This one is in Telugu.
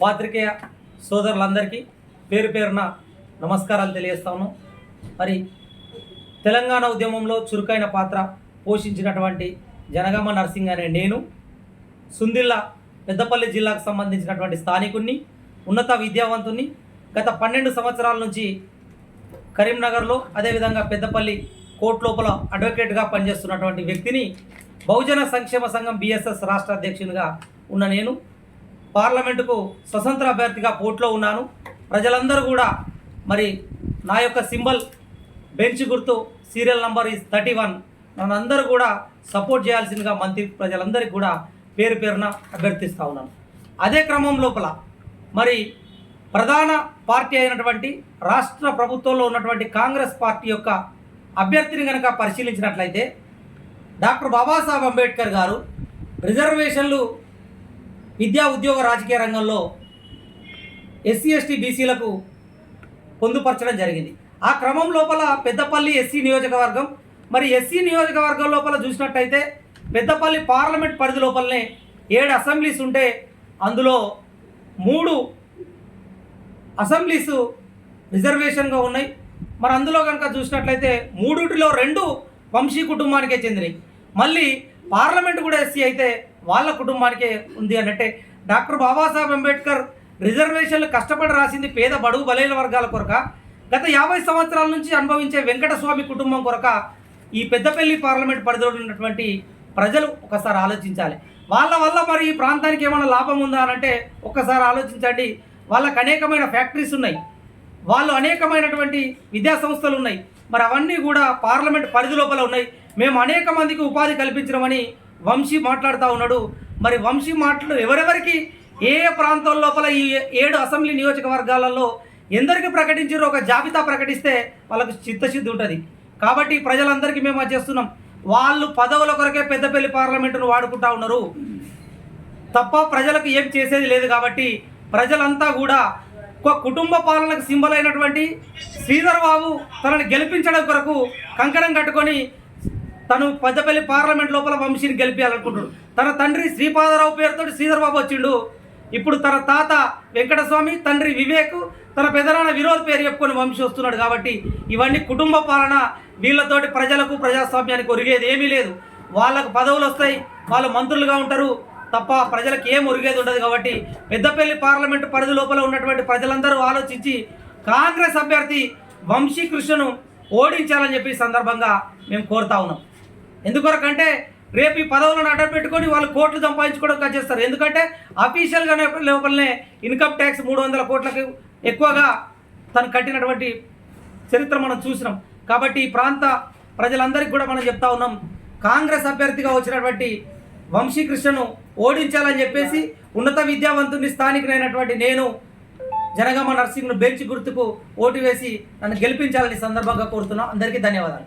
పాత్రికేయ సోదరులందరికీ పేరు పేరున నమస్కారాలు తెలియజేస్తాను మరి తెలంగాణ ఉద్యమంలో చురుకైన పాత్ర పోషించినటువంటి జనగామ నర్సింగ్ అనే నేను సుందిల్లా పెద్దపల్లి జిల్లాకు సంబంధించినటువంటి స్థానికుణ్ణి ఉన్నత విద్యావంతుణ్ణి గత పన్నెండు సంవత్సరాల నుంచి కరీంనగర్లో అదేవిధంగా పెద్దపల్లి కోర్టు లోపల అడ్వకేట్గా పనిచేస్తున్నటువంటి వ్యక్తిని బహుజన సంక్షేమ సంఘం బీఎస్ఎస్ రాష్ట్ర అధ్యక్షునిగా ఉన్న నేను. పార్లమెంటుకు స్వతంత్ర అభ్యర్థిగా పోటీలో ఉన్నాను. ప్రజలందరూ కూడా మరి నా యొక్క సింబల్ బెంచ్ గుర్తు serial number is thirty one. నన్ను అందరూ కూడా సపోర్ట్ చేయాల్సిందిగా మంత్రి ప్రజలందరికీ కూడా పేరు పేరున అభ్యర్థిస్తూ ఉన్నాను. అదే క్రమం లోపల మరి ప్రధాన పార్టీ అయినటువంటి రాష్ట్ర ప్రభుత్వంలో ఉన్నటువంటి కాంగ్రెస్ పార్టీ యొక్క అభ్యర్థిని కనుక పరిశీలించినట్లయితే డాక్టర్ బాబాసాహెబ్ అంబేద్కర్ గారు రిజర్వేషన్లు విద్యా ఉద్యోగ రాజకీయ రంగంలో ఎస్సీ ఎస్టీ బీసీలకు పొందుపరచడం జరిగింది. ఆ క్రమం లోపల పెద్దపల్లి ఎస్సీ నియోజకవర్గం మరి ఎస్సీ నియోజకవర్గం లోపల చూసినట్టయితే పెద్దపల్లి పార్లమెంట్ పరిధి లోపలనే ఏడు అసెంబ్లీస్ ఉంటే అందులో మూడు అసెంబ్లీస్ రిజర్వేషన్గా ఉన్నాయి. మరి అందులో కనుక చూసినట్లయితే మూడుటిలో రెండు వంశీ కుటుంబానికే చెందినవి మళ్ళీ పార్లమెంట్ కూడా ఎస్సీ అయితే వాళ్ళ కుటుంబానికే ఉంది అన్నట్టే. డాక్టర్ బాబాసాహెబ్ అంబేద్కర్ రిజర్వేషన్లు కష్టపడి రాసింది పేద బడుగు బలైన వర్గాల కొరక గత యాభై సంవత్సరాల నుంచి అనుభవించే వెంకటస్వామి కుటుంబం కొరక ఈ పెద్దపల్లి పార్లమెంట్ పరిధిలో ఉన్నటువంటి ప్రజలు ఒకసారి ఆలోచించాలి. వాళ్ళ వల్ల మరి ఈ ప్రాంతానికి ఏమైనా లాభం ఉందా అని అంటే ఒక్కసారి ఆలోచించండి. వాళ్ళకు అనేకమైన ఫ్యాక్టరీస్ ఉన్నాయి. వాళ్ళు అనేకమైనటువంటి విద్యా సంస్థలు ఉన్నాయి. మరి అవన్నీ కూడా పార్లమెంట్ పరిధి లోపల ఉన్నాయి. మేము అనేక మందికి ఉపాధి కల్పించడమని వంశీ మాట్లాడుతూ ఉన్నాడు. మరి వంశీ మాటలు ఎవరెవరికి? ఏ ఏ ప్రాంతం లోపల ఈ ఏడు అసెంబ్లీ నియోజకవర్గాలలో ఎందరికి ప్రకటించారో ఒక జాబితా ప్రకటిస్తే వాళ్ళకు చిత్తశుద్ధి ఉంటుంది. కాబట్టి ప్రజలందరికీ మేము చేస్తున్నాం. వాళ్ళు పదవుల కొరకే పెద్దపల్లి పార్లమెంటును వాడుకుంటా ఉన్నారు. తప్ప ప్రజలకు ఏం చేసేది లేదు కాబట్టి ప్రజలంతా కూడా ఒక కుటుంబ పాలనకు సింబల్ అయినటువంటి శ్రీధర్ బాబు తనని గెలిపించడం కొరకు కంకణం కట్టుకొని తను పెద్దపల్లి పార్లమెంట్ లోపల వంశీని గెలిపించాలనుకుంటున్నాడు తన తండ్రి శ్రీపాదరావు పేరుతో శ్రీధర్బాబు వచ్చిండు. ఇప్పుడు తన తాత వెంకటస్వామి తండ్రి వివేక్ తన పెదనాన్న విరోధ్ పేరు చెప్పుకొని వంశీ వస్తున్నాడు కాబట్టి ఇవన్నీ కుటుంబ పాలన వీళ్ళతోటి ప్రజలకు ప్రజాస్వామ్యానికి ఒరిగేది ఏమీ లేదు. వాళ్ళకు పదవులు వస్తాయి వాళ్ళు మంత్రులుగా ఉంటారు తప్ప ప్రజలకు ఏం ఒరిగేది ఉండదు కాబట్టి పెద్దపల్లి పార్లమెంటు పరిధి లోపల ఉన్నటువంటి ప్రజలందరూ ఆలోచించి కాంగ్రెస్ అభ్యర్థి వంశీ కృష్ణను ఓడించాలని చెప్పి సందర్భంగా మేము కోరుతా ఉన్నాం. ఎందుకొరకంటే రేపు ఈ పదవులను అడ్డం పెట్టుకొని వాళ్ళు కోట్లు సంపాదించుకోవడం చేస్తారు ఎందుకంటే అఫీషియల్గా లోపలనే ఇన్కమ్ ట్యాక్స్ మూడు వందల కోట్లకు ఎక్కువగా తను కట్టినటువంటి చరిత్ర మనం చూసినాం. కాబట్టి ఈ ప్రాంత ప్రజలందరికీ కూడా మనం చెప్తా ఉన్నాం కాంగ్రెస్ అభ్యర్థిగా వచ్చినటువంటి వంశీకృష్ణను ఓడించాలని చెప్పేసి ఉన్నత విద్యావంతుని స్థానికునైనటువంటి నేను జనగామ నర్సింగ్ను బెంచ్ గుర్తుకు ఓటు వేసి నన్ను గెలిపించాలని సందర్భంగా కోరుతున్నాం. అందరికీ ధన్యవాదాలు.